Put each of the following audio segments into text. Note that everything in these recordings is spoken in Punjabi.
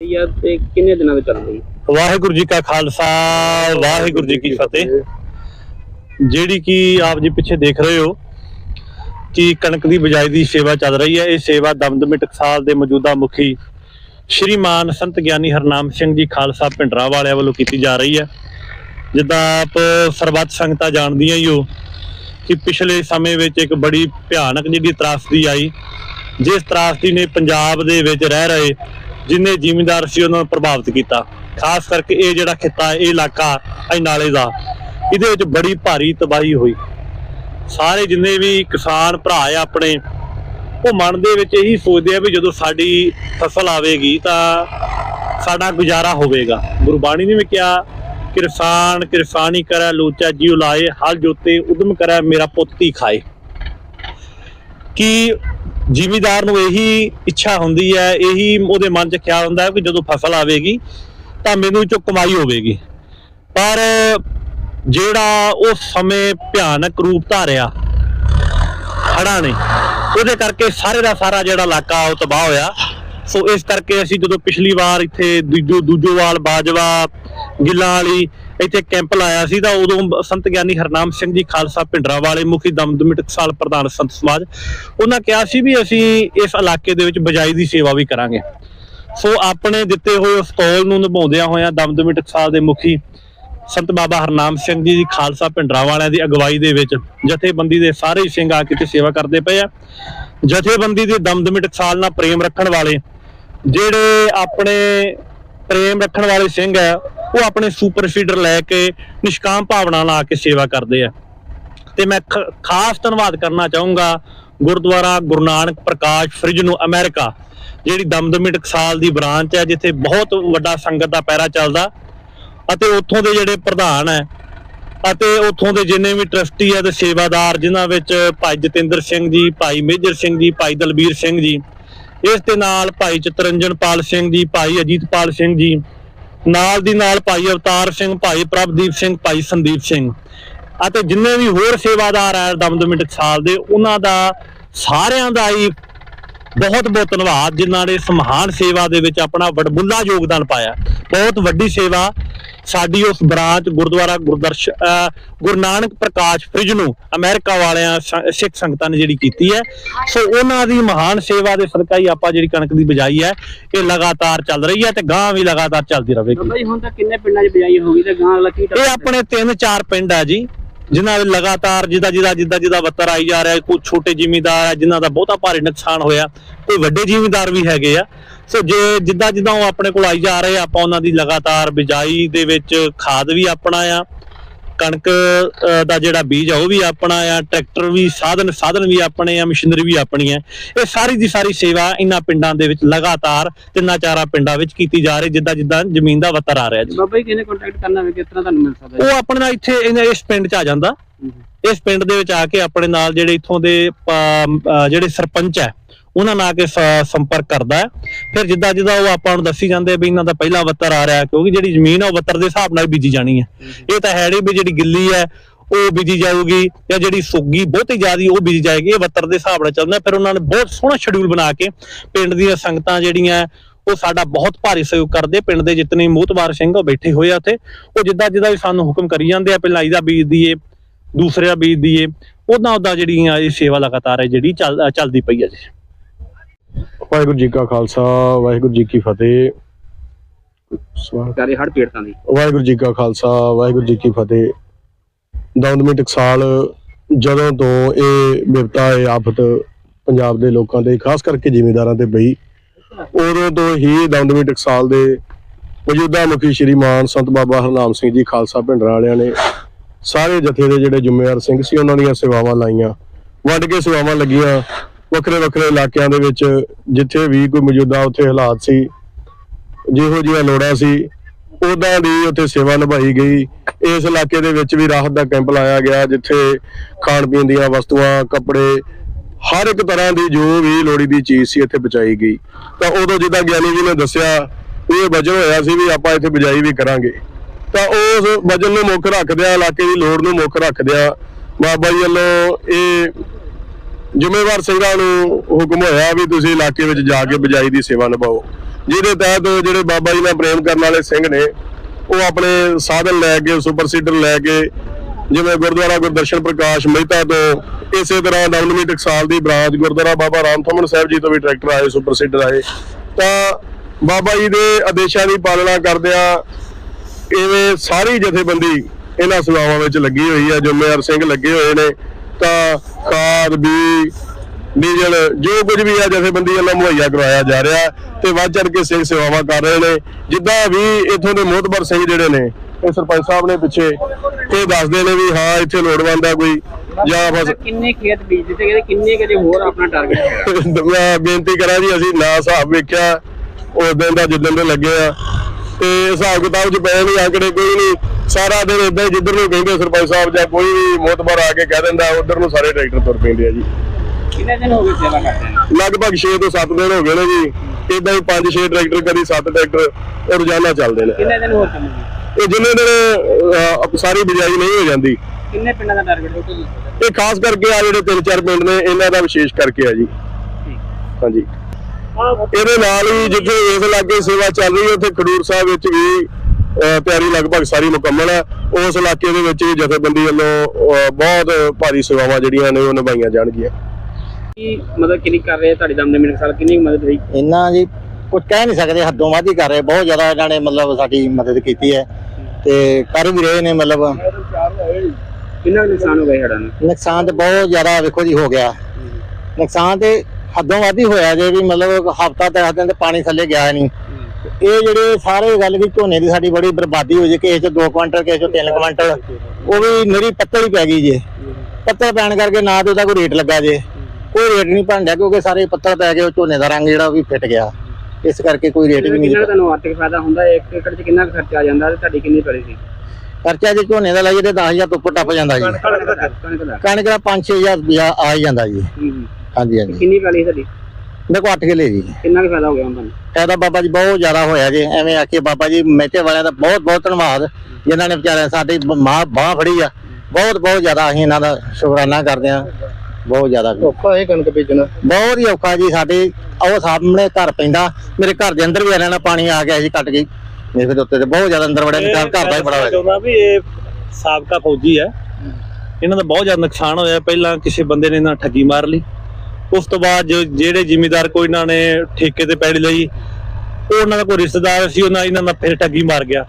ਰਹੀ ਆ ਤੇ ਕਿੰਨੇ ਦਿਨਾਂ ਤੋਂ ਚੱਲ ਰਹੀ ਹੈ ਵਾਹਿਗੁਰੂ ਜੀ ਕਾ ਖਾਲਸਾ, ਵਾਹਿਗੁਰੂ ਜੀ ਕੀ ਫਤਿਹ। ਜਿਹੜੀ ਕਿ ਆਪ ਜੀ ਪਿੱਛੇ ਦੇਖ ਰਹੇ ਹੋ ਕਿ ਕਣਕ ਦੀ ਬਿਜਾਈ ਦੀ ਸੇਵਾ ਚੱਲ ਰਹੀ ਹੈ। ਇਹ ਸੇਵਾ ਦਮਦਮੀ ਟਕਸਾਲ ਦੇ ਮੌਜੂਦਾ ਮੁਖੀ ਸ਼੍ਰੀਮਾਨ ਸੰਤ ਗਿਆਨੀ ਹਰਨਾਮ ਸਿੰਘ ਜੀ ਖਾਲਸਾ ਪਿੰਡਰਾ ਵਾਲਿਆਂ ਵੱਲੋਂ ਕੀਤੀ ਜਾ ਰਹੀ ਹੈ। ਜਿੱਦਾਂ ਆਪ ਸਰਬੱਤ ਸੰਗਤਾਂ ਜਾਣਦੀਆਂ ਹੀ ਹੋ ਕਿ ਪਿਛਲੇ ਸਮੇਂ ਵਿੱਚ ਇੱਕ ਬੜੀ ਭਿਆਨਕ ਜਿਹੜੀ ਤਰਾਸਦੀ ਆਈ। ਜਿਸ ਤਰਾਸਦੀ ਨੇ ਪੰਜਾਬ ਦੇ ਵਿੱਚ ਰਹਿ ਰਹੇ ਜਿੰਨੇ ਜ਼ਿਮੀਂਦਾਰ ਸੀ ਉਹਨਾਂ ਨੂੰ ਪ੍ਰਭਾਵਿਤ ਕੀਤਾ। ਖਾਸ ਕਰਕੇ ਇਹ ਜਿਹੜਾ ਖਿੱਤਾ ਇਹ ਇਲਾਕਾ ਇਹ ਨਾਲੇ ਦਾ। ਇਹਦੇ ਵਿੱਚ ਬੜੀ ਭਾਰੀ ਤਬਾਹੀ ਹੋਈ। ਸਾਰੇ ਜਿੰਨੇ ਵੀ ਕਿਸਾਨ ਭਰਾ ਆ ਆਪਣੇ, ਉਹ ਮਨ ਦੇ ਵਿੱਚ ਇਹੀ ਸੋਚਦੇ ਆ ਵੀ ਜਦੋਂ ਸਾਡੀ ਫਸਲ ਆਵੇਗੀ ਤਾਂ ਸਾਡਾ ਗੁਜ਼ਾਰਾ ਹੋਵੇਗਾ। ਗੁਰਬਾਣੀ ਨੇ ਵੀ ਕਿਹਾ, ਕਿਰਸਾਨ ਕਿਰਸਾਨੀ ਕਰੈ, ਲੋਚਾ ਜੀਉ ਲਾਏ, ਹਲ ਜੋਤੇ ਉਦਮ ਕਰੈ, ਮੇਰਾ ਪੁੱਤ ਹੀ ਖਾਏ। ਕਿ ਜ਼ਿਮੀਦਾਰ ਨੂੰ ਇਹੀ ਇੱਛਾ ਹੁੰਦੀ ਹੈ, ਇਹੀ ਉਹਦੇ ਮਨ 'ਚ ਖਿਆਲ ਹੁੰਦਾ ਹੈ ਕਿ ਜਦੋਂ ਫਸਲ ਆਵੇਗੀ ਤਾਂ ਮੈਨੂੰ ਇਹ ਕਮਾਈ ਹੋਵੇਗੀ। ਪਰ ਜਿਹੜਾ ਉਹ ਸਮੇਂ ਭਿਆਨਕ ਰੂਪ ਧਾਰਿਆ ਹੜ੍ਹਾਂ ਨੇ, ਉਹਦੇ ਕਰਕੇ ਸਾਰੇ ਦਾ ਸਾਰਾ ਜਿਹੜਾ ਇਲਾਕਾ ਉਹ ਤਬਾਹ ਹੋਇਆ। ਸੋ ਇਸ ਕਰਕੇ ਅਸੀਂ ਜਦੋਂ ਪਿਛਲੀ ਵਾਰ ਇੱਥੇ ਦੂਜੋ ਦੂਜੋਵਾਲ ਬਾਜਵਾ, ਗਿੱਲਾਂ ਵਾਲੀ ਇੱਥੇ ਕੈਂਪ ਲਾਇਆ ਸੀ ਤਾਂ ਉਦੋਂ ਸੰਤ ਗਿਆਨੀ ਹਰਨਾਮ ਸਿੰਘ ਜੀ ਖਾਲਸਾ ਪਿੰਡਰਾ ਵਾਲੇ ਮੁਖੀ ਦਮਦਮੀ ਟਕਸਾਲ ਪ੍ਰਧਾਨ ਸੰਤ ਸਮਾਜ, ਉਹਨਾਂ ਕਿਹਾ ਸੀ ਵੀ ਅਸੀਂ ਇਸ ਇਲਾਕੇ ਦੇ ਵਿੱਚ ਬਜਾਈ ਦੀ ਸੇਵਾ ਵੀ ਕਰਾਂਗੇ। ਸੋ ਆਪਣੇ ਦਿੱਤੇ ਹੋਏ ਸਤੌਲ ਨੂੰ ਨਿਭਾਉਂਦਿਆਂ ਹੋਇਆਂ ਦਮਦਮੀ ਟਕਸਾਲ ਦੇ ਮੁਖੀ ਸੰਤ ਬਾਬਾ ਹਰਨਾਮ ਸਿੰਘ ਜੀ ਦੀ ਖਾਲਸਾ ਪਿੰਡਰਾ ਵਾਲਿਆਂ ਦੀ ਅਗਵਾਈ ਦੇ ਵਿੱਚ ਜਥੇਬੰਦੀ ਦੇ ਸਾਰੇ ਸਿੰਘ ਆ ਕੇ ਤੇ ਸੇਵਾ ਕਰਦੇ ਪਏ ਆ। ਜਥੇਬੰਦੀ ਦੇ ਦਮਦਮੀ ਟਕਸਾਲ ਨਾਲ ਪ੍ਰੇਮ ਰੱਖਣ ਵਾਲੇ, ਜਿਹੜੇ ਆਪਣੇ ਪ੍ਰੇਮ ਰੱਖਣ ਵਾਲੇ ਸਿੰਘ ਆ ਉਹ ਆਪਣੇ ਸੁਪਰ ਸੀਡਰ ਲੈ ਕੇ ਨਿਸ਼ਕਾਮ ਭਾਵਨਾ ਨਾਲ ਆ ਕੇ ਸੇਵਾ ਕਰਦੇ ਆ। ਤੇ ਮੈਂ ਖ- ਖਾਸ ਧੰਨਵਾਦ ਕਰਨਾ ਚਾਹੂੰਗਾ ਗੁਰਦੁਆਰਾ ਗੁਰੂ ਨਾਨਕ ਪ੍ਰਕਾਸ਼ ਫ੍ਰਿਜ ਨੂੰ ਅਮਰੀਕਾ, ਜਿਹੜੀ ਦਮਦਮੀ ਟਕਸਾਲ ਦੀ ਬ੍ਰਾਂਚ ਹੈ, ਜਿੱਥੇ ਬਹੁਤ ਵੱਡਾ ਸੰਗਤ ਦਾ ਪੈਰਾ ਚੱਲਦਾ ਅਤੇ ਉੱਥੋਂ ਦੇ ਜਿਹੜੇ ਪ੍ਰਧਾਨ ਹੈ ਅਤੇ ਉੱਥੋਂ ਦੇ ਜਿੰਨੇ ਵੀ ਟਰਸਟੀ ਹੈ ਤੇ ਸੇਵਾਦਾਰ, ਜਿਨ੍ਹਾਂ ਵਿੱਚ ਭਾਈ ਜਤਿੰਦਰ ਸਿੰਘ ਜੀ, ਭਾਈ ਮੇਜਰ ਸਿੰਘ ਜੀ, ਭਾਈ ਦਲਬੀਰ ਸਿੰਘ ਜੀ, ਇਸ ਦੇ ਨਾਲ ਭਾਈ ਚਤਰੰਜਨਪਾਲ ਸਿੰਘ ਜੀ, ਭਾਈ ਅਜੀਤਪਾਲ ਸਿੰਘ ਜੀ ਨਾਲ ਦੀ ਨਾਲ ਭਾਈ ਅਵਤਾਰ ਸਿੰਘ, ਭਾਈ ਪ੍ਰਭਦੀਪ ਸਿੰਘ, ਭਾਈ ਸੰਦੀਪ ਸਿੰਘ ਅਤੇ ਜਿੰਨੇ ਵੀ ਹੋਰ ਸੇਵਾਦਾਰ ਆ ਦਮਦਮੀ ਟਕਸਾਲ ਦੇ, ਉਹਨਾਂ ਦਾ ਸਾਰਿਆਂ ਦਾ ਹੀ ਬਹੁਤ ਬਹੁਤ ਧੰਨਵਾਦ ਜਿਨ੍ਹਾਂ ਨੇ ਇਸ ਮਹਾਨ ਸੇਵਾ ਦੇ ਵਿੱਚ ਆਪਣਾ ਵਡਮੁੱਲਾ ਯੋਗਦਾਨ ਪਾਇਆ। ਬਹੁਤ ਵੱਡੀ ਸੇਵਾ ਸਾਡੀ ਉਸ ਬ੍ਰਾਂਚ ਗੁਰਦੁਆਰਾ ਗੁਰਦਰਸ਼ ਗੁਰੂ ਨਾਨਕ ਪ੍ਰਕਾਸ਼ ਫ੍ਰਿਜ ਨੂੰ ਅਮਰੀਕਾ ਵਾਲਿਆਂ ਸਿੱਖ ਸੰਗਤਾਂ ਨੇ ਜਿਹੜੀ ਕੀਤੀ ਹੈ। ਸੋ ਉਹਨਾਂ ਦੀ ਮਹਾਨ ਸੇਵਾ ਦੇ ਸਦਕਾ ਹੀ ਆਪਾਂ ਜਿਹੜੀ ਕਣਕ ਦੀ ਬਿਜਾਈ ਹੈ ਇਹ ਲਗਾਤਾਰ ਚੱਲ ਰਹੀ ਹੈ ਤੇ ਗਾਂ ਵੀ ਲਗਾਤਾਰ ਚੱਲਦੀ ਰਹੇਗੀ ਹੁਣ ਤੱਕ ਕਿੰਨੇ ਪਿੰਡਾਂ 'ਚ ਬਿਜਾਈ ਹੋ ਗਈ ਤੇ ਗਾਂ ਵਾਲਾ ਕੀ ਇਹ ਆਪਣੇ ਤਿੰਨ ਚਾਰ ਪਿੰਡ ਆ ਜੀ। ਜਿਨ੍ਹਾਂ ਦੇ ਲਗਾਤਾਰ ਜਿੱਦਾਂ ਜਿੱਦਾਂ ਜਿੱਦਾਂ ਜਿੱਦਾਂ ਬੱਤਰ ਆਈ ਜਾ ਰਿਹਾ ਕੁਝ ਛੋਟੇ ਜ਼ਿਮੀਂਦਾਰ ਆ ਜਿਨ੍ਹਾਂ ਦਾ ਬਹੁਤਾ ਭਾਰੀ ਨੁਕਸਾਨ ਹੋਇਆ ਕੋਈ ਵੱਡੇ ਜ਼ਿਮੀਂਦਾਰ ਵੀ ਹੈਗੇ ਆ। ਸੋ ਜੇ ਜਿੱਦਾਂ ਜਿੱਦਾਂ ਉਹ ਆਪਣੇ ਕੋਲ ਆਈ ਜਾ ਰਹੇ ਆ, ਆਪਾਂ ਉਹਨਾਂ ਦੀ ਲਗਾਤਾਰ ਬਿਜਾਈ ਦੇ ਵਿੱਚ ਖਾਦ ਵੀ ਆਪਣਾ ਆ ਕਣਕ ਦਾ ਜਿਹੜਾ ਬੀਜ ਆ ਉਹ ਵੀ ਆਪਣਾ ਆ ਟਰੈਕਟਰ ਵੀ ਸਾਧਨ ਸਾਧਨ ਵੀ ਆਪਣੇ ਆ ਮਸ਼ੀਨਰੀ ਵੀ ਆਪਣੀ ਹੈ ਇਹ ਸਾਰੀ ਦੀ ਸਾਰੀ ਸੇਵਾ ਇਹਨਾਂ ਪਿੰਡਾਂ ਦੇ ਵਿੱਚ ਲਗਾਤਾਰ ਤਿੰਨਾਂ ਚਾਰਾਂ ਪਿੰਡਾਂ ਵਿੱਚ ਕੀਤੀ ਜਾ ਰਹੀ ਜਿੱਦਾਂ ਜਿੱਦਾਂ ਜ਼ਮੀਨ ਦਾ ਵੱਤਰ ਆ ਰਿਹਾ ਜੀ। ਬਾਬਾ ਜੀ ਕਿਹਨੇ ਕੰਟੈਕਟ ਕਰਨਾ ਹੋਵੇ ਕਿਸ ਤਰ੍ਹਾਂ ਤੁਹਾਨੂੰ ਮਿਲ ਸਕਦਾ ਉਹ ਆਪਣੇ ਨਾਲ ਇੱਥੇ ਇਸ ਪਿੰਡ 'ਚ ਆ ਜਾਂਦਾ? ਇਸ ਪਿੰਡ ਦੇ ਵਿੱਚ ਆ ਕੇ ਆਪਣੇ ਨਾਲ ਜਿਹੜੇ ਇੱਥੋਂ ਦੇ ਜਿਹੜੇ ਸਰਪੰਚ ਹੈ ਉਹਨਾਂ ਨਾਲ ਕੇ ਸੰਪਰਕ ਕਰਦਾ ਹੈ। ਫਿਰ ਜਿੱਦਾਂ ਜਿੱਦਾਂ ਉਹ ਆਪਾਂ ਨੂੰ ਦੱਸੀ ਜਾਂਦੇ ਵੀ ਇਹਨਾਂ ਦਾ ਪਹਿਲਾ ਵੱਤਰ ਆ ਰਿਹਾ ਕਿਉਂਕਿ ਜਿਹੜੀ ਜ਼ਮੀਨ ਆ ਉਹ ਵੱਤਰ ਦੇ ਹਿਸਾਬ ਨਾਲ ਬੀਜੀ ਜਾਣੀ ਹੈ। ਇਹ ਤਾਂ ਹੈ ਨਹੀਂ ਵੀ ਜਿਹੜੀ ਗਿੱਲੀ ਹੈ ਉਹ ਬੀਜੀ ਜਾਊਗੀ ਜਾਂ ਜਿਹੜੀ ਸੁੱਗੀ ਬਹੁਤੀ ਜ਼ਿਆਦੀ ਉਹ ਬੀਜੀ ਜਾਏਗੀ ਇਹ ਵੱਤਰ ਦੇ ਹਿਸਾਬ ਨਾਲ ਚੱਲਦਾ ਫਿਰ ਉਹਨਾਂ ਨੇ ਬਹੁਤ ਸੋਹਣਾ ਸ਼ਡਿਊਲ ਬਣਾ ਕੇ ਪਿੰਡ ਦੀਆਂ ਸੰਗਤਾਂ ਜਿਹੜੀਆਂ ਉਹ ਸਾਡਾ ਬਹੁਤ ਭਾਰੀ ਸਹਿਯੋਗ ਕਰਦੇ। ਪਿੰਡ ਦੇ ਜਿਤਨੇ ਮੋਹਤਬਾਰ ਸਿੰਘ ਉਹ ਬੈਠੇ ਹੋਏ ਆ ਉੱਥੇ। ਉਹ ਜਿੱਦਾਂ ਜਿੱਦਾਂ ਵੀ ਸਾਨੂੰ ਹੁਕਮ ਕਰੀ ਜਾਂਦੇ ਆ ਪਹਿਲਾਂ ਇਹਦਾ ਬੀਜ ਦਈਏ ਦੂਸਰੇ ਦਾ ਬੀਜ ਦਈਏ ਉਦਾਂ ਉਦਾਂ ਜਿਹੜੀਆਂ ਇਹ ਸੇਵਾ ਲਗਾਤਾਰ ਹੈ ਜਿਹੜੀ ਚੱਲ ਚੱਲਦੀ ਪਈ ਹੈ ਜੀ। ਵਾਹਿਗੁਰੂ ਜੀ ਕਾ ਖਾਲਸਾ ਵਾਹਿਗੁਰੂ ਜੀ ਕੀ ਫਤਿਹ। ਸਾਰੇ ਹੜ ਪੀੜਤਾਂ ਦੀ। ਵਾਹਿਗੁਰੂ ਜੀ ਕਾ ਖਾਲਸਾ ਵਾਹਿਗੁਰੂ ਜੀ ਕੀ ਫਤਿਹ। ਦਮਦਮੀ ਟਕਸਾਲ ਜਦੋਂ ਤੋਂ ਇਹ ਵਿਪਤਾ ਇਹ ਆਫਤ ਪੰਜਾਬ ਦੇ ਲੋਕਾਂ ਤੇ ਖਾਸ ਕਰਕੇ ਜ਼ਿਮੀਂਦਾਰਾਂ ਤੇ ਪਈ ਉਦੋਂ ਤੋਂ ਹੀ ਦਮਦਮੀ ਟਕਸਾਲ ਦੇ ਮੌਜੂਦਾ ਮੁਖੀ ਸ਼੍ਰੀ ਮਾਨ ਸੰਤ ਬਾਬਾ ਹਰਨਾਮ ਸਿੰਘ ਜੀ ਖਾਲਸਾ ਭਿੰਡਰਾਂ ਵਾਲਿਆਂ ਨੇ ਸਾਰੇ ਜਥੇ ਦੇ ਜਿਹੜੇ ਜ਼ਿੰਮੇਵਾਰ ਸਿੰਘ ਸੀ ਉਹਨਾਂ ਦੀਆਂ ਸੇਵਾਵਾਂ ਲਾਈਆਂ। ਵੱਡ ਕੇ ਸੇਵਾਵਾਂ ਲੱਗੀਆਂ। ਵੱਖਰੇ ਵੱਖਰੇ ਇਲਾਕਿਆਂ ਦੇ ਵਿੱਚ ਜਿੱਥੇ ਵੀ ਕੋਈ ਮੌਜੂਦਾ ਉੱਥੇ ਹਾਲਾਤ ਸੀ, ਜਿਹੋ ਜਿਹੀਆਂ ਲੋੜਾਂ ਸੀ ਉਦਾਂ ਦੀ ਉੱਥੇ ਸੇਵਾ ਨਿਭਾਈ ਗਈ। ਇਸ ਇਲਾਕੇ ਦੇ ਵਿੱਚ ਵੀ ਰਾਹਤ ਦਾ ਕੈਂਪ ਲਾਇਆ ਗਿਆ, ਜਿੱਥੇ ਖਾਣ ਪੀਣ ਦੀਆਂ ਵਸਤੂਆਂ, ਕੱਪੜੇ, ਹਰ ਇੱਕ ਤਰ੍ਹਾਂ ਦੀ ਜੋ ਵੀ ਲੋੜੀ ਦੀ ਚੀਜ਼ ਸੀ ਇੱਥੇ ਬਚਾਈ ਗਈ। ਤਾਂ ਉਦੋਂ ਜਿੱਦਾਂ ਗਿਆਨੀ ਜੀ ਨੇ ਦੱਸਿਆ, ਵੀ ਇਹ ਵਜਨ ਹੋਇਆ ਸੀ ਵੀ ਆਪਾਂ ਇੱਥੇ ਬਿਜਾਈ ਵੀ ਕਰਾਂਗੇ। ਤਾਂ ਉਸ ਵਜਨ ਨੂੰ ਮੁੱਖ ਰੱਖਦਿਆਂ, ਇਲਾਕੇ ਦੀ ਲੋੜ ਨੂੰ ਮੁੱਖ ਰੱਖਦਿਆਂ, ਬਾਬਾ ਜੀ ਵੱਲੋਂ ਇਹ ਜ਼ਿੰਮੇਵਾਰ ਸਿੰਘਾਂ ਨੂੰ ਹੁਕਮ ਹੋਇਆ ਵੀ ਤੁਸੀਂ ਇਲਾਕੇ ਵਿੱਚ ਜਾ ਕੇ ਬਿਜਾਈ ਦੀ ਸੇਵਾ ਨਿਭਾਓ। ਜਿਹਦੇ ਤਹਿਤ ਜਿਹੜੇ ਬਾਬਾ ਜੀ ਨਾਲ ਪ੍ਰੇਮ ਕਰਨ ਵਾਲੇ ਸਿੰਘ ਨੇ, ਉਹ ਆਪਣੇ ਸਾਧਨ ਲੈ ਕੇ, ਸੁਪਰ ਸੀਡਰ ਲੈ ਕੇ, ਜਿਵੇਂ ਗੁਰਦੁਆਰਾ ਗੁਰਦਰਸ਼ਨ ਪ੍ਰਕਾਸ਼ ਮਹਿਤਾ ਤੋਂ ਇਸੇ ਤਰ੍ਹਾਂ ਨਵਨਵੀਂ ਟਕਸਾਲ ਦੀ ਬਰਾਤ ਗੁਰਦੁਆਰਾ ਬਾਬਾ ਰਾਮ ਥਮਨ ਸਾਹਿਬ ਜੀ ਤੋਂ ਵੀ ਟਰੈਕਟਰ ਆਏ, ਸੁਪਰ ਸੀਡਰ ਆਏ। ਤਾਂ ਬਾਬਾ ਜੀ ਦੇ ਆਦੇਸ਼ਾਂ ਦੀ ਪਾਲਣਾ ਕਰਦਿਆਂ ਇਵੇਂ ਸਾਰੀ ਜਥੇਬੰਦੀ ਇਹਨਾਂ ਸੇਵਾਵਾਂ ਵਿੱਚ ਲੱਗੀ ਹੋਈ ਹੈ, ਜ਼ਿੰਮੇਵਾਰ ਸਿੰਘ ਲੱਗੇ ਹੋਏ ਨੇ। ਤਾਂ ਖਾਦ ਵੀ ਡੀਜ਼ਲ ਜੋ ਕੁਝ ਵੀ ਹੈ ਜਥੇਬੰਦੀ ਵੱਲੋਂ ਮੁਹੱਈਆ ਕਰਵਾਇਆ ਜਾ ਰਿਹਾ ਤੇ ਵੱਧ ਚੜ ਕੇ ਸਿੰਘ ਸੇਵਾਵਾਂ ਕਰ ਰਹੇ ਨੇ। ਜਿੱਦਾਂ ਵੀ ਇਥੋਂ ਦੇ ਮੋਹਤਬਰ ਸਿੰਘ ਜਿਹੜੇ ਨੇ ਇਹ ਸਰਪੰਚ ਸਾਹਿਬ ਨੇ ਪਿੱਛੇ ਇਹ ਦੱਸਦੇ ਨੇ ਵੀ ਹਾਂ ਇੱਥੇ ਲੋੜਵੰਦ ਹੈ ਕੋਈ ਜਾਂ ਬਸ ਕਿੰਨੇ ਖੇਤ ਬੀਜ ਦਿੱਤੇ ਤੇ ਕਿੰਨੇ ਕੁ ਜੇ ਹੋਰ ਆਪਣਾ ਟਾਰਗੇਟ ਮੈਂ ਬੇਨਤੀ ਕਰਾਂ ਜੀ ਅਸੀਂ ਨਾ ਹਿਸਾਬ ਵੇਖਿਆ ਉਸ ਦਿਨ ਦਾ ਜਿੱਦਣ ਦੇ ਲੱਗੇ ਆ। ਤੇ ਹਿਸਾਬ ਕਿਤਾਬ ਚ ਪਏ ਨਹੀਂ ਆંકੜੇ ਕੋਈ ਨਹੀਂ ਸਾਰਾ ਦਿਨ ਇਦਾਂ ਜਿੱਧਰ ਨੂੰ ਕਹਿੰਦੇ ਸਰਪੰਚ ਸਾਹਿਬ ਜਾਂ ਕੋਈ ਵੀ ਮੋਤਬਰ ਆ ਕੇ ਕਹਿ ਦਿੰਦਾ ਉਧਰ ਨੂੰ ਸਾਰੇ ਟਰੈਕਟਰ ਤੁਰ ਪੈਂਦੇ ਆ ਜੀ। ਕਿੰਨੇ ਦਿਨ ਹੋ ਗਏ ਸੇਵਾ ਕਰਦੇ ਨੇ? ਲਗਭਗ 6 ਤੋਂ 7 ਦਿਨ ਹੋ ਗਏ ਨੇ ਜੀ। ਇਦਾਂ ਹੀ 5-6 ਟਰੈਕਟਰ ਕਦੀ 7 ਟਰੈਕਟਰ ਰੋਜ਼ਾਨਾ ਚੱਲਦੇ ਨੇ। ਕਿੰਨੇ ਦਿਨ ਹੋਰ ਚੱਲਣਗੇ ਇਹ ਜਿੰਨੇ ਦਿਨ ਸਾਰੀ ਬਿਜਾਈ ਨਹੀਂ ਹੋ ਜਾਂਦੀ। ਕਿੰਨੇ ਪਿੰਡਾਂ ਦਾ ਟਾਰਗੇਟ ਹੈ ਇਹ ਖਾਸ ਕਰਕੇ ਆ ਜਿਹੜੇ ਤਿੰਨ ਚਾਰ ਪਿੰਡ ਨੇ ਇਹਨਾਂ ਦਾ ਵਿਸ਼ੇਸ਼ ਕਰਕੇ ਆ ਜੀ। ਹਾਂਜੀ। ਇਹਦੇ ਨਾਲ ਹੀ ਜਿੱਥੇ ਇਸ ਇਲਾਕੇ ਸੇਵਾ ਚੱਲ ਰਹੀ ਹੈ ਉੱਥੇ ਖਡੂਰ ਸਾਹਿਬ ਵਿੱਚ ਵੀ ਤਿਆਰੀ ਲਗਭਗ ਸਾਰੀ ਮੁਕੰਮਲ ਹੈ। ਉਸ ਇਲਾਕੇ ਦੇ ਵਿੱਚ ਵੀ ਜਥੇਬੰਦੀ ਵੱਲੋਂ ਬਹੁਤ ਭਾਰੀ ਸੇਵਾਵਾਂ ਜਿਹੜੀਆਂ ਨੇ ਉਹ ਨਿਭਾਈਆਂ ਜਾਣਗੀਆਂ। ਕੀ ਮਦਦ ਕਿੰਨੀ ਕਰ ਰਹੇ ਤੁਹਾਡੀ ਦਮ ਦੇ ਮਿੰਟ ਸਾਲ ਕਿੰਨੀ ਮਦਦ ਹੋਈ? ਇੰਨਾ ਜੀ ਕੁਝ ਕਹਿ ਨਹੀਂ ਸਕਦੇ ਹੱਦੋਂ ਵੱਧ ਹੀ ਕਰ ਰਹੇ ਬਹੁਤ ਜ਼ਿਆਦਾ ਇਹਨਾਂ ਨੇ ਮਤਲਬ ਸਾਡੀ ਮਦਦ ਕੀਤੀ ਹੈ ਤੇ ਕਰ ਵੀ ਰਹੇ ਨੇ ਮਤਲਬ। ਕਿੰਨਾ ਨੁਕਸਾਨ ਹੋ ਗਿਆ ਸਾਡਾ ਨੂੰ ਨੁਕਸਾਨ ਤੇ ਬਹੁਤ ਜ਼ਿਆਦਾ ਵੇਖੋ ਜੀ ਹੋ ਗਿਆ। ਨੁਕਸਾਨ ਤੇ ਹੱਦੋਂ ਵੱਧ ਹੀ ਹੋਇਆ ਜੇ ਵੀ ਮਤਲਬ ਹਫਤਾ ਦਿਨ ਤੇ ਪਾਣੀ ਥੱਲੇ ਗਿਆ ਨਹੀਂ। ਇਹ ਜਿਹੜੇ ਸਾਰੇ ਗੱਲ ਵੀ ਝੋਨੇ ਦੀ ਸਾਡੀ ਬੜੀ ਬਰਬਾਦੀ ਹੋ ਜੇ ਕਿਸੇ ਚ 2 ਕੁਇੰਟਲ ਕਿਸੇ ਚ 3 ਕੁਇੰਟਲ ਉਹ ਵੀ ਮੇਰੀ ਪੱਤਲ ਹੀ ਪੈ ਗਈ ਜੇ। ਪੱਤਲ ਪੈਣ ਕਰਕੇ ਨਾ ਤੇ ਉਹਦਾ ਕੋਈ ਰੇਟ ਲੱਗਾ ਜੇ। ਕੋਈ ਰੇਟ ਨਹੀਂ ਬਣਦਾ ਕਿਉਂਕਿ ਸਾਰੇ ਪੱਤਲ ਪੈ ਗਏ ਉਹ ਝੋਨੇ ਦਾ ਰੰਗ ਜਿਹੜਾ ਉਹ ਵੀ ਫਿੱਟ ਗਿਆ। ਇਸ ਕਰਕੇ ਕੋਈ ਰੇਟ ਵੀ ਨਹੀਂ ਕਿੰਨਾ ਤੁਹਾਨੂੰ ਆਰਥਿਕ ਫਾਇਦਾ ਹੁੰਦਾ? ਹੈ? ਇੱਕ ਏਕੜ 'ਚ ਕਿੰਨਾ ਖਰਚਾ ਆ ਜਾਂਦਾ ਤੇ ਤੁਹਾਡੀ ਕਿੰਨੀ ਪੜੀ ਸੀ? ਖਰਚਾ ਜੇ ਝੋਨੇ ਦਾ ਲਾਈਏ ਤੇ 10000 ਤੋਂ ਉੱਪਰ ਟੱਪ ਜਾਂਦਾ ਜੀ। ਕਣਕ ਦਾ ਕਣਕ ਦਾ। ਕਣਕ ਦਾ 5-6000 ਰੁਪਇਆ ਆ ਜਾਂਦਾ ਜੀ। ਹਾਂਜੀ ਹਾਂਜੀ। ਕਿੰਨੀ ਪੈਲੀ ਤੁਹਾਡੀ? ਦੇਖੋ 8 ਕਿਲੇ ਜੀ ਕਿੰਨਾ ਕੁ ਫਾਇਦਾ ਹੋ ਗਿਆ ਹੁਣ ਤੁਹਾਨੂੰ? ਫਾਇਦਾ ਬਾਬਾ ਜੀ ਬਹੁਤ ਜ਼ਿਆਦਾ ਹੋਇਆ ਜੀ। ਐਵੇਂ ਆਖੀਏ ਬਾਬਾ ਜੀ ਮੇਟੇ ਵਾਲਿਆਂ ਦਾ ਬਹੁਤ ਬਹੁਤ ਧੰਨਵਾਦ ਜਿਨ੍ਹਾਂ ਨੇ ਵਿਚਾਰਿਆਂ ਸਾਡੀ ਮਾਂ ਬਾਹ ਫੜੀ ਆ। ਬਹੁਤ ਬਹੁਤ ਜ਼ਿਆਦਾ ਅਸੀਂ ਇਹਨਾਂ ਦਾ ਸ਼ੁਕਰਾਨਾ ਕਰਦੇ ਆ ਬਹੁਤ ਜ਼ਿਆਦਾ। ਔਖਾ ਇਹ ਕਣਕ ਬੀਜਣਾ। ਬਹੁਤ ਹੀ ਔਖਾ ਜੀ ਸਾਡੇ। ਉਹ ਸਾਹਮਣੇ ਘਰ ਪੈਂਦਾ। ਮੇਰੇ ਘਰ ਦੇ ਅੰਦਰ ਵੀ ਇਹਨਾਂ ਨਾਲ ਪਾਣੀ ਆ ਗਿਆ ਜੀ ਕੱਟ ਗਈ ਮੇਰੇ ਦੇ ਉੱਤੇ ਤੇ ਬਹੁਤ ਜ਼ਿਆਦਾ ਅੰਦਰ ਵੜਿਆ ਘਰ ਘਰ ਦਾ ਹੀ ਬੜਾ ਹੋਇਆ ਚਾਹੁੰਦਾ ਵੀ ਇਹ ਸਾਬਕਾ ਫੌਜੀ ਹੈ ਇਹਨਾਂ ਦਾ ਬਹੁਤ ਜ਼ਿਆਦਾ ਨੁਕਸਾਨ ਹੋਇਆ। ਪਹਿਲਾਂ ਕਿਸੇ ਬੰਦੇ ਨੇ ਇਹਨਾਂ ਠੱਗੀ ਮਾਰ ਲਈ। ਉਸ ਤੋਂ ਬਾਅਦ ਜਿਹੜੇ ਜ਼ਿਮੀਦਾਰ ਕੋਈ ਇਹਨਾਂ ਨੇ ਠੇਕੇ ਤੇ ਪੈੜੀ ਲਈ, ਉਹ ਉਹਨਾਂ ਦਾ ਕੋਈ ਰਿਸ਼ਤੇਦਾਰ ਸੀ, ਉਹਨਾਂ ਇਹਨਾਂ ਨਾਲ ਫਿਰ ਠੱਗੀ ਮਾਰ ਗਿਆ।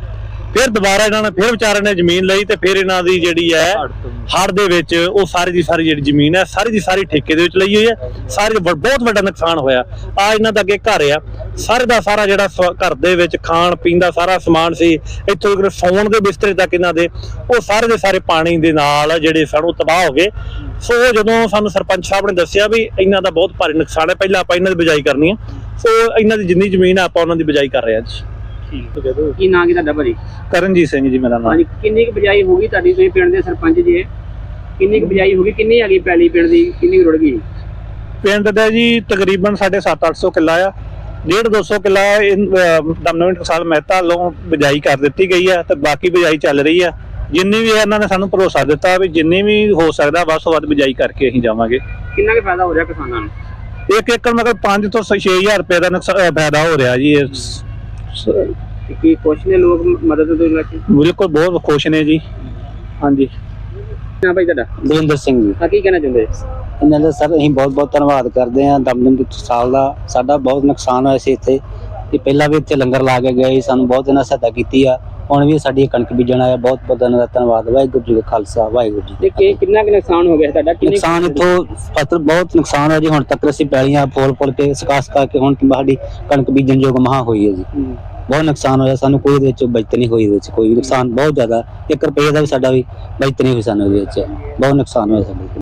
ਫਿਰ ਦੁਬਾਰਾ ਇਹਨਾਂ ਨੇ ਫਿਰ ਵਿਚਾਰਿਆਂ ਨੇ ਜ਼ਮੀਨ ਲਈ ਤੇ ਫਿਰ ਇਹਨਾਂ ਦੀ ਜਿਹੜੀ ਹੈ ਹੜ ਦੇ ਵਿੱਚ ਉਹ ਸਾਰੀ ਦੀ ਸਾਰੀ ਜਿਹੜੀ ਜ਼ਮੀਨ ਹੈ, ਸਾਰੀ ਦੀ ਸਾਰੀ ਠੇਕੇ ਦੇ ਵਿੱਚ ਲਈ ਹੋਈ ਹੈ। ਸਾਰੇ ਵ- ਬਹੁਤ ਵੱਡਾ ਨੁਕਸਾਨ ਹੋਇਆ। ਆ ਇਹਨਾਂ ਦਾ ਅੱਗੇ ਘਰ ਆ। ਸਾਰੇ ਦਾ ਸਾਰਾ ਜਿਹੜਾ ਘਰ ਦੇ ਵਿੱਚ ਖਾਣ ਪੀਣ ਦਾ ਸਾਰਾ ਸਮਾਨ ਸੀ ਇੱਥੋਂ ਤੱਕ ਸੌਣ ਦੇ ਬਿਸਤਰੇ ਤੱਕ ਇਹਨਾਂ ਦੇ ਉਹ ਸਾਰੇ ਦੇ ਸਾਰੇ ਪਾਣੀ ਦੇ ਨਾਲ ਜਿਹੜੇ ਸਨ ਤਬਾਹ ਹੋ ਗਏ। ਸੋ ਜਦੋਂ ਸਾਨੂੰ ਸਰਪੰਚ ਸਾਹਿਬ ਨੇ ਦੱਸਿਆ ਵੀ ਇਹਨਾਂ ਦਾ ਬਹੁਤ ਭਾਰੀ ਨੁਕਸਾਨ ਹੈ ਪਹਿਲਾਂ ਆਪਾਂ ਇਹਨਾਂ ਦੀ ਬਿਜਾਈ ਕਰਨੀ ਹੈ। ਸੋ ਇਹਨਾਂ ਦੀ ਜਿੰਨੀ ਜ਼ਮੀਨ ਹੈ ਆਪਾਂ ਉਹਨਾਂ ਦੀ ਬਿਜਾਈ ਕਰ ਰਹੇ ਹਾਂ ਜੀ ਕੀ ਨਾਂ ਕੀ ਤੁਹਾਡਾ ਭਾਜੀ? ਕਰਨਜੀਤ ਸਿੰਘ ਜੀ ਮੇਰਾ ਨਾਮ। ਹਾਂਜੀ ਕਿੰਨੀ ਕੁ ਬਜਾਈ ਹੋ ਗਈ ਤੁਹਾਡੀ ਤੁਸੀਂ ਪਿੰਡ ਦੇ ਸਰਪੰਚ ਜੀ? ਕਿੰਨੀ ਕੁ ਬਜਾਈ ਹੋ ਗਈ ਕਿੰਨੀ ਆ ਗਈ ਪੈਲੀ ਪਿੰਡ ਦੀ ਕਿੰਨੀ ਰੁੜ ਗਈ? ਪਿੰਡ ਦਾ ਜੀ ਤਕਰੀਬਨ ਸਾਡੇ 7-800 ਕਿੱਲਾ ਆ। 1.5-200 ਕਿੱਲਾ ਦਮਨਵੀਂ ਟਕਸਾਲ ਮਹਿਤਾ ਵੱਲੋਂ ਬਿਜਾਈ ਕਰ ਦਿੱਤੀ ਗਈ ਆ ਤੇ ਬਾਕੀ ਬਿਜਾਈ ਚੱਲ ਰਹੀ ਆ ਜਿੰਨੀ ਵੀ ਇਹਨਾਂ ਨੇ ਸਾਨੂੰ ਭਰੋਸਾ ਦਿੱਤਾ ਵੀ ਜਿੰਨੀ ਵੀ ਹੋ ਸਕਦਾ ਵੱਧ ਤੋਂ ਵੱਧ ਬਿਜਾਈ ਕਰਕੇ ਅਸੀਂ ਜਾਵਾਂਗੇ। ਕਿੰਨਾ ਕੁ ਫਾਇਦਾ ਹੋ ਰਿਹਾ ਕਿਸਾਨਾਂ ਨੂੰ? ਇੱਕ ਏਕੜ ਮਤਲਬ 5 ਤੋਂ 6000 ਰੁਪਏ ਦਾ ਫਾਇਦਾ ਹੋ ਰਿਹਾ ਜੀ ਕੀ ਖੁਸ਼ ਨੇ ਲੋਕ ਮਦਦ ਤੋਂ ਲੈ ਕੇ? ਬਿਲਕੁਲ ਬਹੁਤ ਖੁਸ਼ ਨੇ ਜੀ। ਹਾਂਜੀ। ਨਾ ਭਾਈ ਤੁਹਾਡਾ? ਬਲਿੰਦਰ ਸਿੰਘ ਜੀ। ਹਾਂ ਕੀ ਕਹਿਣਾ ਚਾਹੁੰਦੇ? ਇਹਨਾਂ ਦਾ ਸਰ ਅਸੀਂ ਬਹੁਤ ਬਹੁਤ ਧੰਨਵਾਦ ਕਰਦੇ ਹਾਂ ਦਮਦਮ ਦੀ ਸਾਲ ਦਾ ਸਾਡਾ ਬਹੁਤ ਨੁਕਸਾਨ ਹੋਇਆ ਸੀ ਇੱਥੇ ਤੇ ਪਹਿਲਾਂ ਵੀ ਇੱਥੇ ਲੰਗਰ ਲਾ ਕੇ ਗਏ ਸੀ, ਸਾਨੂੰ ਬਹੁਤ ਇਹਨਾਂ ਸਹਾਇਤਾ ਕੀਤੀ ਆ। ਹੁਣ ਵੀ ਸਾਡੀ ਇਹ ਕਣਕ ਬੀਜਣ ਆਇਆ ਬਹੁਤ ਬਹੁਤ ਇਹਨਾਂ ਦਾ ਧੰਨਵਾਦ। ਵਾਹਿਗੁਰੂ ਜੀ ਕਾ ਖਾਲਸਾ ਵਾਹਿਗੁਰੂ ਜੀ ਤੇ ਕੀ ਕਿ ਕਿੰਨਾ ਕੁ ਨੁਕਸਾਨ ਹੋ ਗਿਆ ਤੁਹਾਡਾ? ਫਤਿਹ। ਨੁਕਸਾਨ ਇੱਥੋਂ ਫਸਲ ਬਹੁਤ ਨੁਕਸਾਨ ਹੋਇਆ ਜੀ। ਹੁਣ ਤੱਕ ਅਸੀਂ ਪੈਲੀਆਂ ਫੋਲ ਫੋਲ ਕੇ ਸਕਾ ਸਕਾ ਕੇ ਹੁਣ ਸਾਡੀ ਕਣਕ ਬੀਜਣ ਯੋਗ ਮਹਾ ਹੋਈ ਹੈ ਜੀ। ਹੂੰ। ਬਹੁਤ ਨੁਕਸਾਨ ਹੋਇਆ। ਸਾਨੂੰ ਕੋਈ ਇਹਦੇ ਵਿੱਚ ਬਚਤ ਨਹੀਂ ਹੋਈ ਇਹਦੇ ਵਿੱਚ ਕੋਈ ਵੀ ਨੁਕਸਾਨ ਬਹੁਤ ਜ਼ਿਆਦਾ। 1 ਰੁਪਏ ਦਾ ਵੀ ਸਾਡਾ ਵੀ ਬਚਤ ਨਹੀਂ ਹੋਈ ਸਾਨੂੰ ਇਹਦੇ ਵਿੱਚ ਬਹੁਤ ਨੁਕਸਾਨ ਹੋਇਆ ਸਾਡੇ